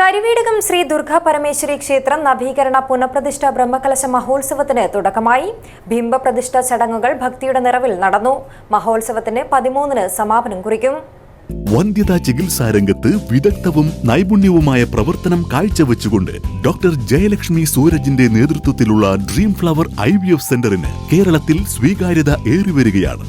കരിവീടകം ശ്രീ ദുർഗാ പരമേശ്വരി ക്ഷേത്രം നവീകരണ പുനഃപ്രതിഷ്ഠ ബ്രഹ്മകലശ മഹോത്സവത്തിന് തുടക്കമായി. ബിംബപ്രതിഷ്ഠ ചടങ്ങുകൾ ഭക്തിയുടെ നിറവിൽ നടന്നു. മഹോത്സവത്തിന് പതിമൂന്നിന് സമാപനം കുറിക്കും. വന്ധ്യതാ ചികിത്സാ രംഗത്ത് വിദഗ്ധവും നൈപുണ്യവുമായ പ്രവർത്തനം കാഴ്ചവെച്ചുകൊണ്ട് ഡോക്ടർ ജയലക്ഷ്മി സൂരജിന്റെ നേതൃത്വത്തിലുള്ള dream flower I V F സെന്ററിന് കേരളത്തിൽ സ്വീകാര്യത ഏറിവരികയാണ്.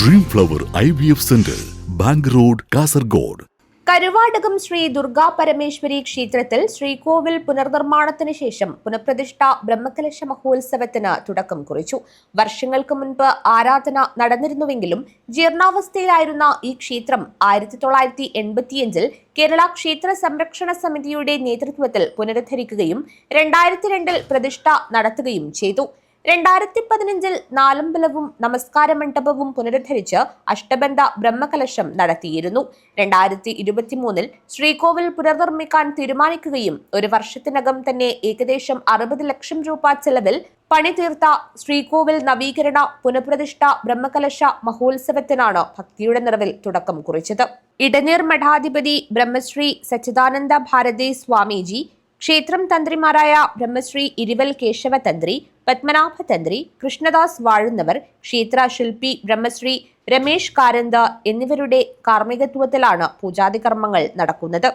Dream flower I V F centre bank road Kasaragod. Karuvadakam Shri Durga Parameshwari ക്ഷേത്രത്തിൽ ശ്രീകോവിൽ പുനർനിർമ്മാണത്തിന് ശേഷം പുനഃപ്രതിഷ്ഠ ബ്രഹ്മകലശ മഹോത്സവത്തിന് തുടക്കം കുറിച്ചു. വർഷങ്ങൾക്ക് മുൻപ് ആരാധന നടന്നിരുന്നുവെങ്കിലും ജീർണാവസ്ഥയിലായിരുന്ന ഈ ക്ഷേത്രം ആയിരത്തി തൊള്ളായിരത്തി എൺപത്തിയഞ്ചിൽ കേരള ക്ഷേത്ര സംരക്ഷണ സമിതിയുടെ നേതൃത്വത്തിൽ പുനരുദ്ധരിക്കുകയും രണ്ടായിരത്തി രണ്ടിൽ പ്രതിഷ്ഠ നടത്തുകയും ചെയ്തു. രണ്ടായിരത്തി പതിനഞ്ചിൽ നാലമ്പലവും നമസ്കാര മണ്ഡപവും പുനരുദ്ധരിച്ച് അഷ്ടബന്ധ ബ്രഹ്മകലശം നടത്തിയിരുന്നു. രണ്ടായിരത്തി ഇരുപത്തിമൂന്നിൽ ശ്രീകോവിൽ പുനർനിർമ്മിക്കാൻ തീരുമാനിക്കുകയും ഒരു വർഷത്തിനകം തന്നെ ഏകദേശം അറുപത് ലക്ഷം രൂപ ചെലവിൽ പണി തീർത്ത ശ്രീകോവിൽ നവീകരണ പുനഃപ്രതിഷ്ഠ ബ്രഹ്മകലശ മഹോത്സവത്തിനാണ് ഭക്തിയുടെ നിറവിൽ തുടക്കം കുറിച്ചത്. ഇടനീർ മഠാധിപതി ബ്രഹ്മശ്രീ സച്ചിദാനന്ദ ഭാരതി സ്വാമിജി ക്ഷേത്രം തന്ത്രിമാരായ ബ്രഹ്മശ്രീ ഇരുവൽ കേശവ തന്ത്രി പത്മനാഭ തന്ത്രി കൃഷ്ണദാസ് വാഴുന്നവർ ക്ഷേത്ര ശില്പി ബ്രഹ്മശ്രീ രമേശ് കാരന്ത എന്നിവരുടെ കാർമ്മികത്വത്തിലാണ് പൂജാതി കർമ്മങ്ങൾ നടക്കുന്നത്.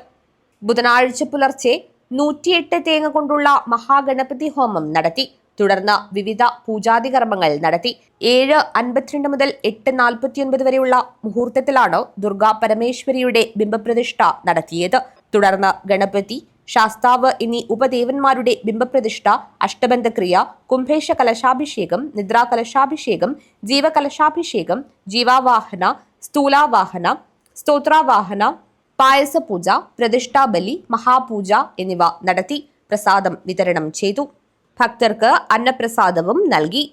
ബുധനാഴ്ച പുലർച്ചെ നൂറ്റിയെട്ട് തേങ്ങ കൊണ്ടുള്ള മഹാഗണപതി ഹോമം നടത്തി. തുടർന്ന് വിവിധ പൂജാതി കർമ്മങ്ങൾ നടത്തി. ഏഴ് അൻപത്തിരണ്ട് മുതൽ എട്ട് നാൽപ്പത്തിയൊൻപത് വരെയുള്ള മുഹൂർത്തത്തിലാണ് ദുർഗാ പരമേശ്വരിയുടെ ബിംബപ്രതിഷ്ഠ നടത്തിയത്. തുടർന്ന് ഗണപതി ശാസ്താവ് എന്നീ ഉപദേവന്മാരുടെ ബിംബപ്രതിഷ്ഠ അഷ്ടബന്ധക്രിയ കുംഭേഷ കലശാഭിഷേകം നിദ്രാകലശാഭിഷേകം ജീവകലശാഭിഷേകം ജീവാവാഹന സ്ഥൂലാവാഹന സ്തോത്രാവാഹന പായസപൂജ പ്രതിഷ്ഠാബലി മഹാപൂജ എന്നിവ നടത്തി പ്രസാദം വിതരണം ചെയ്തു. ഭക്തർക്ക് അന്നപ്രസാദവും നൽകി.